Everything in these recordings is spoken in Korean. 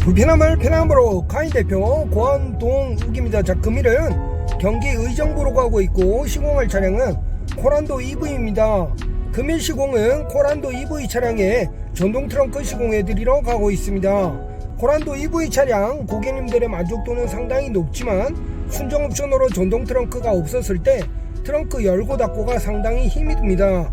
불편함을 편함으로 카인 대표 권동욱입니다. 자, 금일은 경기 의정부로 가고 있고 시공할 차량은 코란도 EV입니다. 금일 시공은 코란도 EV 차량에 전동 트렁크 시공해 드리러 가고 있습니다. 코란도 EV 차량 고객님들의 만족도는 상당히 높지만 순정 옵션으로 전동 트렁크가 없었을 때 트렁크 열고 닫고가 상당히 힘이 듭니다.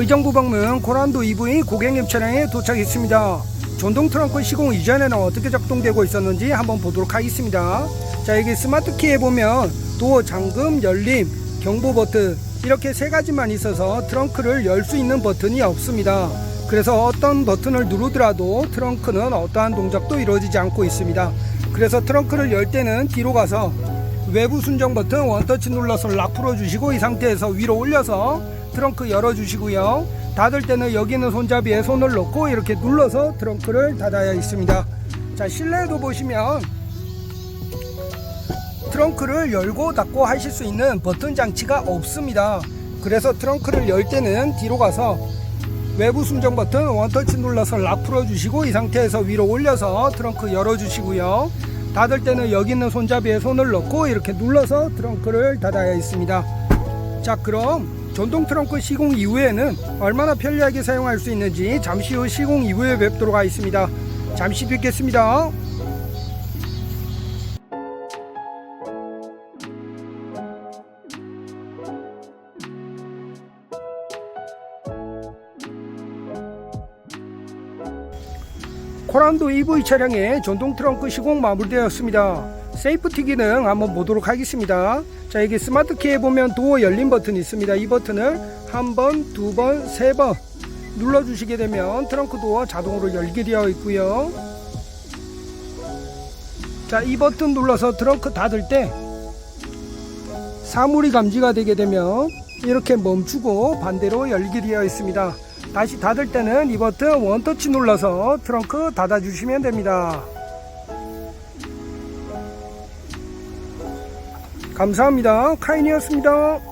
의정부 방문 고란도 EV 고객님 차량에 도착했습니다. 전동 트렁크 시공 이전에는 어떻게 작동되고 있었는지 한번 보도록 하겠습니다. 자 여기 스마트 키에 보면 도어 잠금, 열림, 경보 버튼 이렇게 세 가지만 있어서 트렁크를 열 수 있는 버튼이 없습니다. 그래서 어떤 버튼을 누르더라도 트렁크는 어떠한 동작도 이루어지지 않고 있습니다. 그래서 트렁크를 열 때는 뒤로 가서 외부 순정 버튼 원터치 눌러서 락 풀어주시고 이 상태에서 위로 올려서 트렁크 열어주시고요. 닫을 때는 여기 있는 손잡이에 손을 넣고 이렇게 눌러서 트렁크를 닫아야 있습니다. 자 실내에도 보시면 트렁크를 열고 닫고 하실 수 있는 버튼 장치가 없습니다. 그래서 트렁크를 열 때는 뒤로 가서 외부 순정 버튼 원터치 눌러서 락 풀어주시고 이 상태에서 위로 올려서 트렁크 열어주시고요. 닫을 때는 여기 있는 손잡이에 손을 넣고 이렇게 눌러서 트렁크를 닫아야 있습니다. 자 그럼 전동 트렁크 시공 이후에는 얼마나 편리하게 사용할 수 있는지 잠시 후 시공 이후에 뵙도록 하겠습니다. 잠시 뵙겠습니다. 코란도 EV 차량의 전동 트렁크 시공 마무리되었습니다. 세이프티 기능 한번 보도록 하겠습니다. 자, 여기 스마트 키에 보면 도어 열림 버튼이 있습니다. 이 버튼을 한 번, 두 번, 세 번 눌러 주시게 되면 트렁크 도어 자동으로 열게 되어 있고요. 자, 이 버튼 눌러서 트렁크 닫을 때 사물이 감지가 되게 되면 이렇게 멈추고 반대로 열게 되어 있습니다. 다시 닫을 때는 이 버튼 원터치 눌러서 트렁크 닫아 주시면 됩니다. 감사합니다. 카인이었습니다.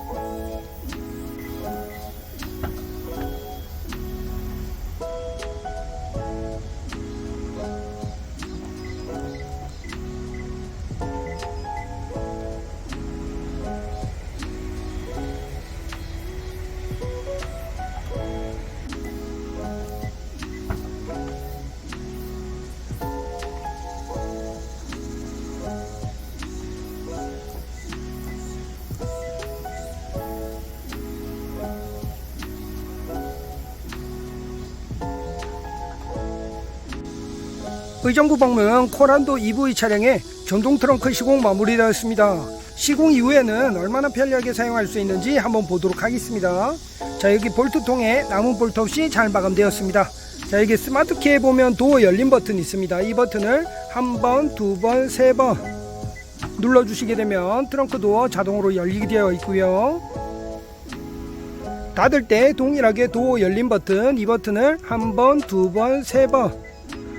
의정부 방문 코란도 EV 차량의 전동 트렁크 시공 마무리되었습니다. 시공 이후에는 얼마나 편리하게 사용할 수 있는지 한번 보도록 하겠습니다. 자 여기 볼트통에 남은 볼트 없이 잘 마감되었습니다. 자 여기 스마트 키에 보면 도어 열림 버튼이 있습니다. 이 버튼을 한 번, 두 번, 세 번 눌러주시게 되면 트렁크 도어 자동으로 열리게 되어 있고요. 닫을 때 동일하게 도어 열림 버튼 이 버튼을 한 번, 두 번, 세 번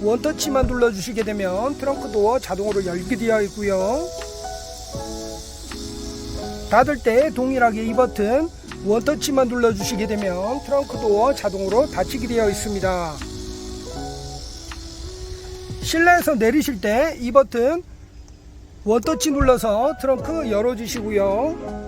원터치만 눌러주시게 되면 트렁크 도어 자동으로 열게 되어 있고요. 닫을 때 동일하게 이 버튼 원터치만 눌러주시게 되면 트렁크 도어 자동으로 닫히게 되어 있습니다. 실내에서 내리실 때 이 버튼 원터치 눌러서 트렁크 열어주시고요.